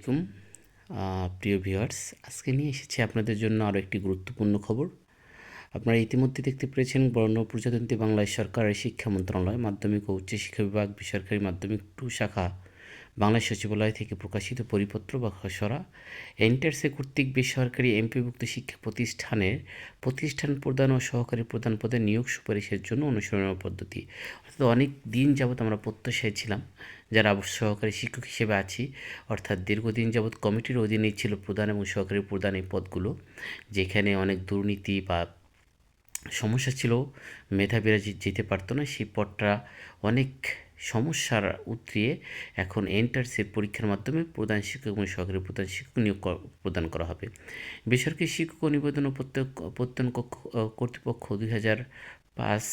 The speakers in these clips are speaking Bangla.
আলাইকুম। প্রিয় ভিউয়ার্স, আজকে নিয়ে এসেছি আপনাদের জন্য আরও একটি গুরুত্বপূর্ণ খবর। আপনারা ইতিমধ্যে দেখতে পেরেছেন বর্ণ প্রজাতন্ত্রী বাংলায় সরকারের শিক্ষা মন্ত্রণালয়, মাধ্যমিক ও উচ্চশিক্ষা বিভাগ, বেসরকারি মাধ্যমিক টু শাখা বাংলাদেশ সচিবালয় থেকে প্রকাশিত পরিপত্র বা খসড়া এন্টারসে কর্তৃক বেসরকারি এমপিভুক্ত শিক্ষা প্রতিষ্ঠানের প্রতিষ্ঠান প্রদান ও সহকারী প্রদান পদে নিয়োগ সুপারিশের জন্য অনুসরণীয় পদ্ধতি। অর্থাৎ অনেক দিন যাবৎ আমরা প্রত্যাশায় ছিলাম, যারা সহকারী শিক্ষক হিসেবে আছি, অর্থাৎ দীর্ঘদিন যাবৎ কমিটির অধীনেই ছিল প্রধান এবং সহকারী প্রধান এই পদগুলো, যেখানে অনেক দুর্নীতি বা সমস্যা ছিল, মেধাবীরা যেতে পারতো না, সেই পদটা অনেক সমস্যার উতরিয়ে এখন এন্টারসের পরীক্ষার মাধ্যমে প্রধান শিক্ষক এবং সহকারী প্রধান শিক্ষক নিয়োগ প্রদান করা হবে। বেসরকারি শিক্ষক নিবেদন ও প্রত্যন কক্ষ কর্তৃপক্ষ দুই হাজার পাঁচ,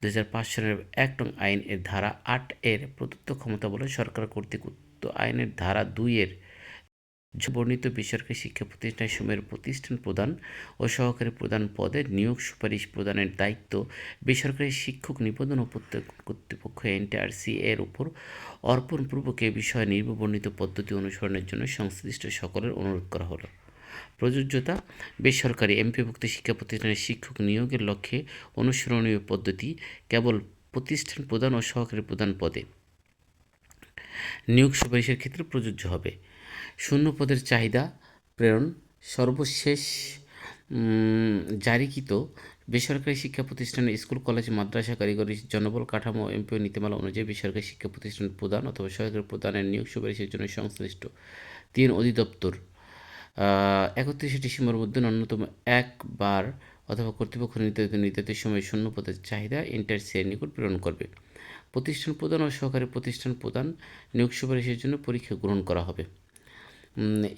দুই হাজার পাঁচ সালের এক নং আইন এর ধারা আট এর প্রদত্ত ক্ষমতা বলে সরকার কর্তৃক উক্ত আইনের ধারা দুইয়ের বর্ণিত বেসরকারি শিক্ষা প্রতিষ্ঠান সময়ের প্রতিষ্ঠান প্রদান ও সহকারী প্রধান পদে নিয়োগ সুপারিশ প্রদানের দায়িত্ব বেসরকারি শিক্ষক নিবন্ধন ও প্রত্যয় কর্তৃপক্ষ এনটিআরসি এর উপর অর্পণপূর্বক এ বিষয়ে নির্বর্ণিত পদ্ধতি অনুসরণের জন্য সংশ্লিষ্ট সকলের অনুরোধ করা হলো। প্রযোজ্যতা, বেসরকারি এমপিভুক্ত শিক্ষা প্রতিষ্ঠানের শিক্ষক নিয়োগের লক্ষ্যে অনুসরণীয় পদ্ধতি কেবল প্রতিষ্ঠান প্রদান ও সহকারী প্রধান পদে নিয়োগ সুপারিশের ক্ষেত্রে প্রযোজ্য হবে। শূন্য পদের চাহিদা প্রেরণ সর্বশেষ জারিকৃত বেসরকারি শিক্ষা প্রতিষ্ঠানে স্কুল, কলেজ, মাদ্রাসা, কারিগরি, জনবল, কাঠামো, এমপিও নীতিমালা অনুযায়ী বেসরকারি শিক্ষা প্রতিষ্ঠান প্রদান অথবা সহকারী প্রদানের নিয়োগ সুপারিশের জন্য সংশ্লিষ্ট তিন অধিদপ্তর। একত্রিশে ডিসেম্বর মধ্যে ন্যূনতম একবার অথবা কর্তৃপক্ষ নির্ধারিত নির্ধারিত সময় শূন্য পদের চাহিদা ইন্টারসিয়ের নিকট প্রেরণ করবে। প্রতিষ্ঠান প্রদান ও সহকারী প্রতিষ্ঠান প্রদান নিয়োগ সুপারিশের জন্য পরীক্ষা গ্রহণ করা হবে।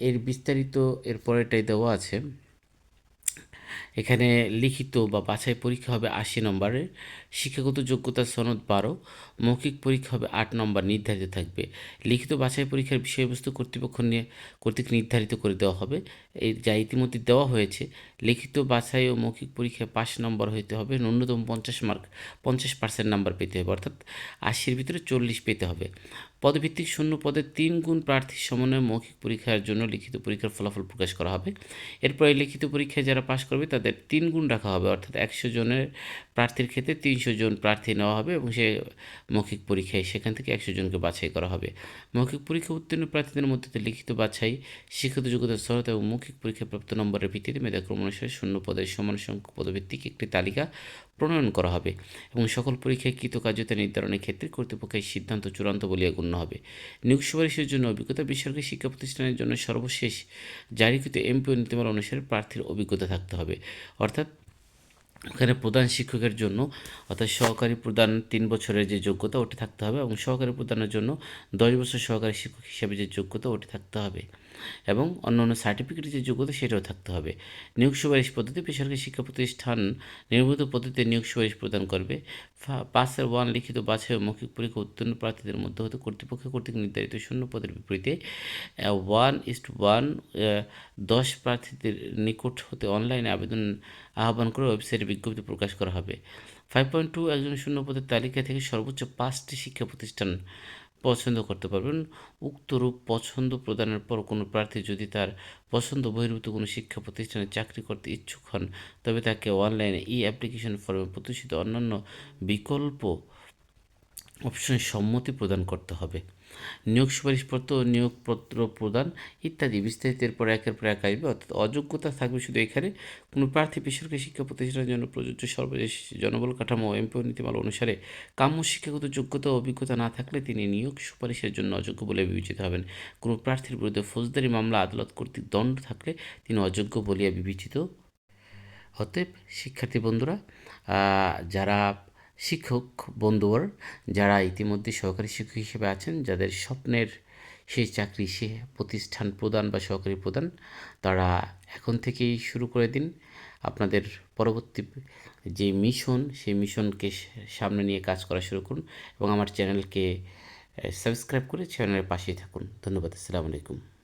এর বিস্তারিত এর পরেরটাই দেওয়া আছে। এখানে লিখিত বা বাছাই পরীক্ষা হবে আশি নম্বরের। শিক্ষাগত যোগ্যতা সনদ বারো, মৌখিক পরীক্ষা হবে আট নম্বর, নির্ধারিত থাকবে। লিখিত বাছাই পরীক্ষার বিষয়বস্তু কর্তৃপক্ষ নিয়ে, কর্তৃক নির্ধারিত করে দেওয়া হবে। এই যা ইতিমধ্যে দেওয়া হয়েছে, লিখিত বাছাই ও মৌখিক পরীক্ষায় পাঁচ নম্বর হইতে হবে, ন্যূনতম পঞ্চাশ মার্ক, পঞ্চাশ পার্সেন্ট নাম্বার পেতে হবে, অর্থাৎ আশির ভিতরে চল্লিশ পেতে হবে। পদভিত্তিক শূন্য পদে তিন গুণ প্রার্থীর সমন্বয়ে মৌখিক পরীক্ষার জন্য লিখিত পরীক্ষার ফলাফল প্রকাশ করা হবে। এরপর লিখিত পরীক্ষায় যারা পাশ করবে তাদের তিন গুণ রাখা হবে। অর্থাৎ একশো জনের প্রার্থীর ক্ষেত্রে তিনশো জন প্রার্থী নেওয়া হবে এবং সে মৌখিক পরীক্ষায় সেখান থেকে একশো জনকে বাছাই করা হবে। মৌখিক পরীক্ষা উত্তীর্ণ প্রার্থীদের মধ্যে লিখিত বাছাই, শিক্ষিত যোগ্যতার সহায়তা এবং মৌখিক পরীক্ষা প্রাপ্ত নম্বরের ভিত্তিতে মেধাক্রম অনুসারে শূন্য পদের সমান সংখ্যক পদভিত্তিক একটি তালিকা প্রণয়ন করা হবে এবং সকল পরীক্ষায় কৃতকার্যতা নির্ধারণের ক্ষেত্রে কর্তৃপক্ষের সিদ্ধান্ত চূড়ান্ত বলিয়া গণ্য হবে। নিয়োগ সুপারিশের জন্য অভিজ্ঞতা বেসরকারি শিক্ষা প্রতিষ্ঠানের জন্য সর্বশেষ জারিকৃত এমপিও নীতিমালা অনুসারে প্রার্থীর অভিজ্ঞতা থাকতে হবে। অর্থাৎ ওখানে প্রধান শিক্ষকের জন্য অর্থাৎ সহকারী প্রধান তিন বছরের যে যোগ্যতা, ওটি থাকতে হবে এবং সহকারী প্রধানের জন্য দশ বছর সহকারী শিক্ষক হিসাবে যে যোগ্যতা, ওটি থাকতে হবে। এবং অন্য অন্য সার্টিফিকেটের যে যোগ্যতা সেটাও থাকতে হবে। নিয়োগ সুপারিশ পদ্ধতি বেসরকারি শিক্ষা প্রতিষ্ঠান নির্মিত পদ্ধতিতে নিয়োগ সুপারিশ প্রদান করবে। পাঁচের ওয়ান লিখিত বাছাই মৌখিক পরীক্ষা উত্তীর্ণ প্রার্থীদের মধ্যে হতে কর্তৃপক্ষ কর্তৃক নির্ধারিত শূন্য পদের বিপরীতে ওয়ান ইস্ট ওয়ান দশ প্রার্থীদের নিকট হতে অনলাইনে আবেদন আহ্বান করে ওয়েবসাইটে বিজ্ঞপ্তি প্রকাশ করা হবে। ফাইভ পয়েন্ট টু একজন শূন্য পদের তালিকা থেকে সর্বোচ্চ পাঁচটি শিক্ষা প্রতিষ্ঠান পছন্দ করতে পারবেন। উক্তরূপ পছন্দ প্রদানের পর কোনো প্রার্থী যদি তার পছন্দ বহির্ভূত কোনো শিক্ষা প্রতিষ্ঠানে চাকরি করতে ইচ্ছুক হন, তবে তাকে অনলাইনে ই অ্যাপ্লিকেশন ফর্মে প্রতিষ্ঠিত অন্যান্য বিকল্প অপশনে সম্মতি প্রদান করতে হবে। নিয়োগ সুপারিশপত্র, নিয়োগপত্র প্রদান ইত্যাদি বিস্তারিত এরপর একের পর এক আসবে। অর্থাৎ অযোগ্যতা থাকবে শুধু এখানে। কোনো প্রার্থী বেসরকারি শিক্ষা প্রতিষ্ঠানের জন্য প্রযোজ্য সর্বশেষ জনবল কাঠামো এমপিও নীতিমালা অনুসারে কাম্য শিক্ষাগত যোগ্যতা অভিজ্ঞতা না থাকলে তিনি নিয়োগ সুপারিশের জন্য অযোগ্য বলে বিবেচিত হবেন। কোনো প্রার্থীর বিরুদ্ধে ফৌজদারি মামলা, আদালত কর্তৃক দণ্ড থাকলে তিনি অযোগ্য বলিয়া বিবেচিত অতএব শিক্ষার্থী বন্ধুরা যারা শিক্ষক বন্ধুবর যারা ইতিমধ্যে সহকারী শিক্ষক হিসেবে আছেন, যাদের স্বপ্নের সেই চাকরি, সে প্রতিষ্ঠান প্রদান বা সহকারী প্রদান, তারা এখন থেকেই শুরু করে দিন। আপনাদের পরবর্তী যে মিশন, সেই মিশনকে সামনে নিয়ে কাজ করা শুরু করুন এবং আমার চ্যানেলকে সাবস্ক্রাইব করে চ্যানেলের পাশেই থাকুন। ধন্যবাদ, আসসালামু আলাইকুম।